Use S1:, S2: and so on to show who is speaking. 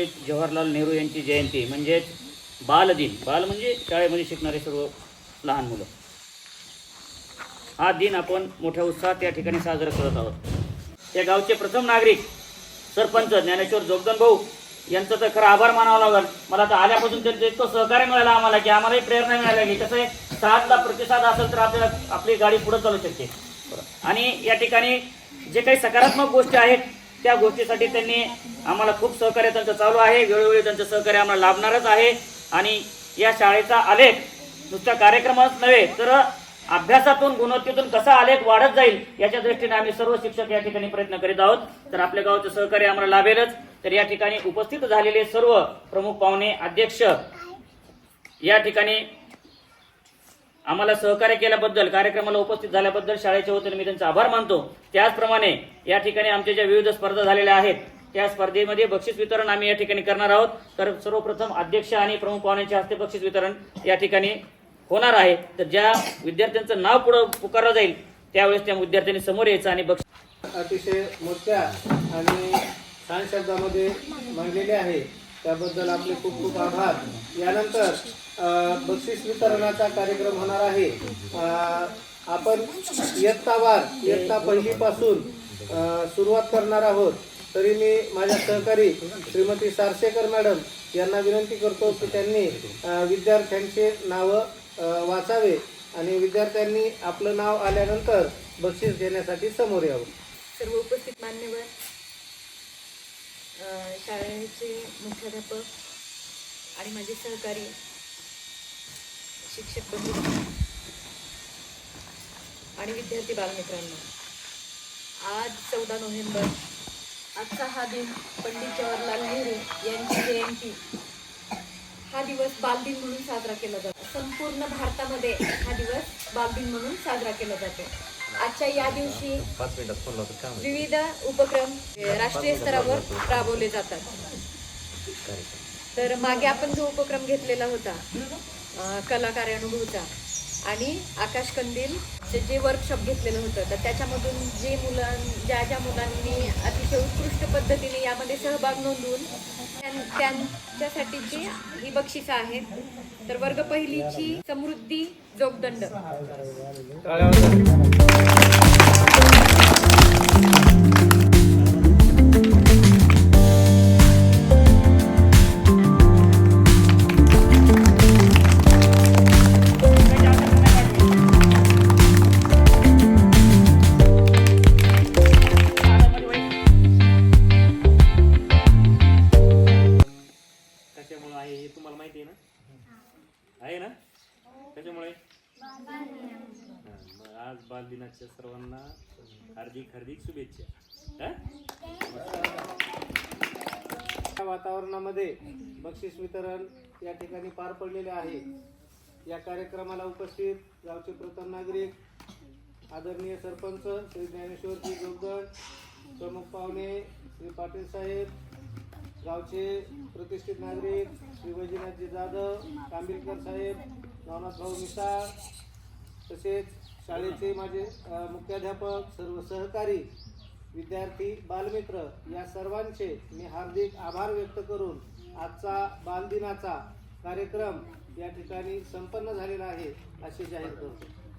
S1: पंडित जवाहरलाल नेहरू यांची जयंती म्हणजेच बालदिन. बाल म्हणजे शाळेमध्ये शिकणारे सर्व लहान मुलं. हा दिन आपण मोठ्या उत्साहात या ठिकाणी साजरा करत आहोत. या गावचे प्रथम नागरिक सरपंच ज्ञानेश्वर जोगदन भाऊ यांचं तर खरं आभार मानावं लागेल. मला तर आल्यापासून त्यांचं इतकं सहकार्य मिळालं आम्हाला की आम्हालाही प्रेरणा मिळाली की कसं आहे प्रतिसाद असेल तर आपल्याला आपली गाडी पुढे चालू शकते. आणि या ठिकाणी जे काही सकारात्मक गोष्टी आहेत त्या गोष्टीसाठी त्यांनी आम्हाला खूप सहकार्य त्यांचं चालू आहे. वेळोवेळी त्यांचं सहकार्य आम्हाला लाभणारच आहे. आणि या शाळेचा आलेख नुसत्या कार्यक्रमच नव्हे तर अभ्यासातून गुणवत्तेतून कसा आलेख वाढत जाईल याच्या दृष्टीने आम्ही सर्व शिक्षक या ठिकाणी प्रयत्न करीत आहोत. तर आपल्या गावचं सहकार्य आम्हाला लाभेलच. तर या ठिकाणी उपस्थित झालेले सर्व प्रमुख पाहुणे अध्यक्ष या ठिकाणी आम्हाला सहकार्य केल्याबद्दल कार्यक्रमाला उपस्थित झाल्याबद्दल शाळेच्या वतीने मी त्यांचा आभार मानतो. त्याचप्रमाणे या ठिकाणी आमच्या ज्या विविध स्पर्धा झालेल्या आहेत त्या स्पर्धेमध्ये बक्षीस वितरण आम्ही या ठिकाणी करणार आहोत. तर सर्वप्रथम अध्यक्ष आणि प्रमुख पाहुण्यांच्या हस्ते बक्षीस वितरण या ठिकाणी होणार आहे. तर ज्या विद्यार्थ्यांचं नाव पुढं पुकारलं जाईल त्यावेळेस त्या विद्यार्थ्यांनी समोर यायचं आणि बक्षीस
S2: अतिशय मोठ्या आणि छान शब्दामध्ये मांडलेले आहे. त्याबद्दल आपले खूप खूप आभार. यानंतर बक्षीस वितरणाचा कार्यक्रम होणार आहे. आपण इयत्तावार इयत्ता पहिलीपासून सुरुवात करणार आहोत. तरी मी माझ्या सहकारी श्रीमती सारसेकर मॅडम यांना विनंती करतो की त्यांनी विद्यार्थ्यांचे नावं वाचावे आणि विद्यार्थ्यांनी आपलं नाव आल्यानंतर बक्षीस देण्यासाठी समोर यावं.
S3: सर्व उपस्थित मान्यवर शाळेचे मुख्याध्यापक आणि माझे सहकारी शिक्षक बंधू आणि विद्यार्थी बालमित्रांनो आज चौदा नोव्हेंबर आजचा हा दिन पंडित जवाहरलाल नेहरू यांची जयंती. हा दिवस बालदिन म्हणून साजरा केला जातो. संपूर्ण भारतामध्ये हा दिवस बालदिन म्हणून साजरा केला जातो. आजच्या या दिवशी विविध उपक्रम राष्ट्रीय स्तरावर राबवले जातात. तर मागे आपण जो उपक्रम घेतलेला होता अ, कला कार्यानुभवचा आणि आकाश कंदील जे वर्कशॉप घेतलेलं होतं तर त्याच्यामधून जे मुलां ज्या ज्या मुलांनी अतिशय उत्कृष्ट पद्धतीने यामध्ये सहभाग नोंदवून त्यां- त्यांच्यासाठीची ही बक्षिसं आहेत. तर वर्ग पहिलीची समृद्धी जोगदंड.
S1: आहे ना? मग आज बालदिनाच्या सर्वांना हार्दिक हार्दिक शुभेच्छा. हा?
S2: वातावरणामध्ये बक्षीस वितरण या ठिकाणी पार पडलेले आहे. या कार्यक्रमाला उपस्थित गावचे प्रथम नागरिक आदरणीय सरपंच श्री ज्ञानेश्वरजी जोगदण प्रमुख पाहुणे श्री पाटील साहेब गावचे प्रतिष्ठित नागरिक श्री जाधव कांबिलकर साहेब नवनाथ भाऊ मिसाळ तसेच शाळेचे माझे मुख्याध्यापक सर्व सहकारी विद्यार्थी बालमित्र या सर्वांचे मी हार्दिक आभार व्यक्त करून आजचा बालदिनाचा कार्यक्रम या ठिकाणी संपन्न झालेला आहे असे जाहीर करतो.